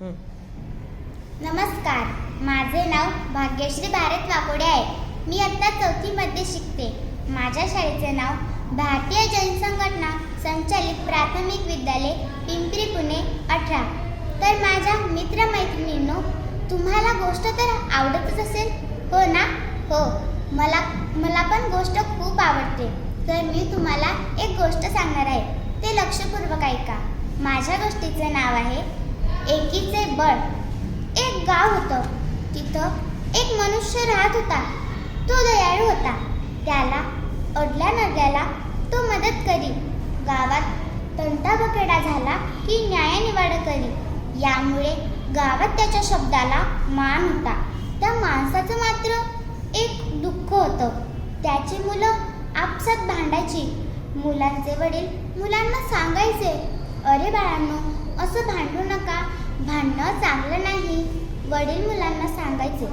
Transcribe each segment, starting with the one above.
नमस्कार. माझे नाव भाग्यश्री भारत वाकोडे आहे. मी आत्ता चौथीमध्ये शिकते. माझ्या शाळेचे नाव भारतीय जनसंघटना संचालित प्राथमिक विद्यालय पिंपरी पुणे अठरा. तर माझ्या मित्रमैत्रिणींनो तुम्हाला गोष्ट तर आवडतच असेल? हो ना? हो. मला मला पण गोष्ट खूप आवडते. तर मी तुम्हाला एक गोष्ट सांगणार आहे. ते लक्षपूर्वक ऐका. माझ्या गोष्टीचे नाव आहे एकीचे बळ. एक गाव होतं. तिथं एक मनुष्य राहत होता. तो दयाळू होता. त्याला अडल्या नडल्याला तो मदत करी. गावात तंटाबकेडा झाला की न्यायनिवाड करी. यामुळे गावात त्याच्या शब्दाला मान होता. त्या माणसाचं मात्र एक दुःख होतं. त्याची मुलं आपसात भांडायची. मुलांचे वडील मुलांना सांगायचे अरे बाळांनो असं भांडू नका. भांडणं चांगलं नाही वडील मुलांना सांगायचे.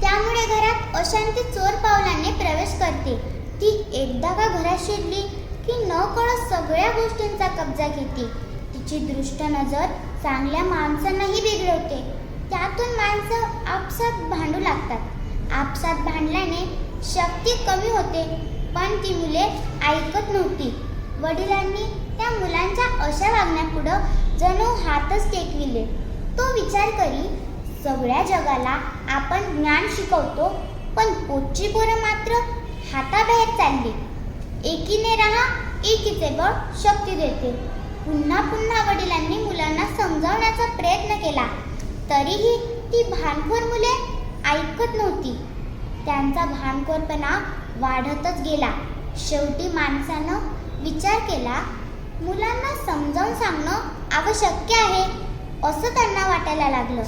त्यामुळे घरात अशांती चोर पावलाने प्रवेश करते. ती एकदा का घरात शिरली की न कळत सगळ्या गोष्टींचा कब्जा घेते. तिची दृष्ट नजर चांगल्या माणसांनाही बिघडवते. त्यातून माणसं आपसात भांडू लागतात. आपसात भांडल्याने शक्ती कमी होते पण ती मुले ऐकत नव्हती. वडिलांनी त्या मुलांच्या अशा वागण्यापुढं जणू हातच टेकविले. तो विचार करी सगळ्या जगाला आपण ज्ञान शिकवतो पण पोटची पोरं मात्र हाताबाहेर चालली. एकीने राहा एकीचे बळ शक्ती देते. पुन्हा पुन्हा वडिलांनी मुलांना समजावण्याचा प्रयत्न केला. तरीही ती भानखोर मुले ऐकत नव्हती. त्यांचा भानखोरपणा वाढतच गेला. शेवटी माणसानं विचार केला मुलांना समजावून सांगणं आवश्यक आहे असं त्यांना वाटायला लागलं.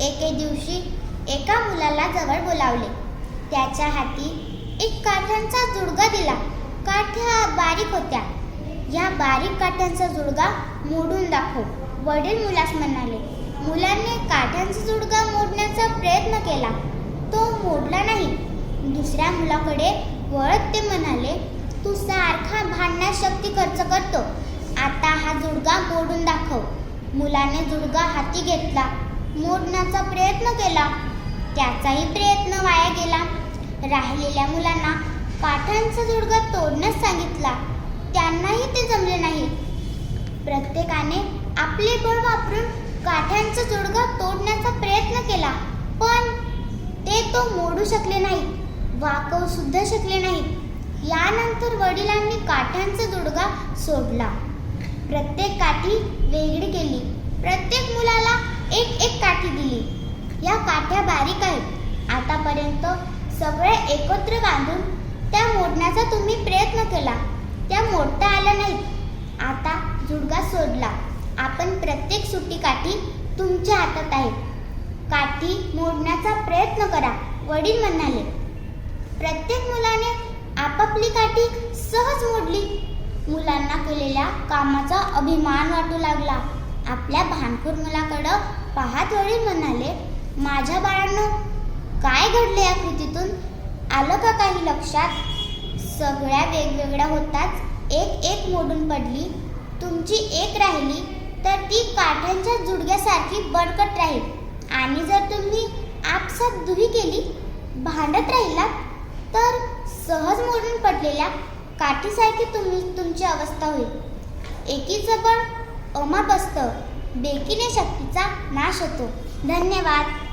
एके दिवशी एका मुलाला जवळ बोलावले. त्याच्या हाती एक काठ्यांचा जुडगा दिला. काठ्या बारीक होत्या. या बारीक काठ्यांचा जुडगा मोडून दाखव वडील मुलास म्हणाले. मुलाने काठ्यांचा जुडगा मोडण्याचा प्रयत्न केला. तो मोडला नाही. दुसऱ्या मुलाकडे वळत ते म्हणाले तू सा भांडण्यास शक्ती खर्च करतो. आता हा जुडगा मोडून दाखव. मुलाने जुडगा हाती घेतला. मोडण्याचा प्रयत्न केला. त्याचाही प्रयत्न वाया गेला. राहिलेल्या मुलांना काठांचा जुडगा तोडण्यास सांगितला. त्यांनाही ते जमले नाही. प्रत्येकाने आपले बळ वापरून काठ्यांचा जुडगा तोडण्याचा प्रयत्न केला. पण ते तो मोडू शकले नाहीत वाकवू सुद्धा शकले नाहीत यानंतर वडिलांनी काठ्यांचा जुडगा सोडला. प्रत्येक काठी वेगळी केली. प्रत्येक मुलाला एक एक काठी दिली. या काठ्या बारीक आहेत. आतापर्यंत सगळे एकत्र बांधून त्या मोडण्याचा तुम्ही प्रयत्न केला. त्या मोडता आल्या नाहीत. आता जुडगा सोडला. आपण प्रत्येक सुट्टी काठी तुमच्या हातात आहे. काठी मोडण्याचा प्रयत्न करा वडील म्हणाले. प्रत्येक मुलाने आपापली काठी सहज मोडली. मुलांना केलेल्या कामाचा अभिमान वाटू लागला. आपल्या भानपूर मुलाकडं पाहत वडील म्हणाले माझ्या बाळांनो काय घडले या कृतीतून? आलं का काही लक्षात? सगळ्या वेगवेगळ्या होताच. एक एक मोडून पडली. तुमची एक राहिली तर ती काठ्यांच्या जुडग्यासारखी बडकट राहील. आणि जर तुम्ही आपसात दुही केली भांडत राहिलात तर सहज मोडून पडलेल्या काठीसारखी तुम्ही तुमची अवस्था होईल. एकीचं बळ अमाप असतं बेकीने शक्तीचा नाश होतो. धन्यवाद.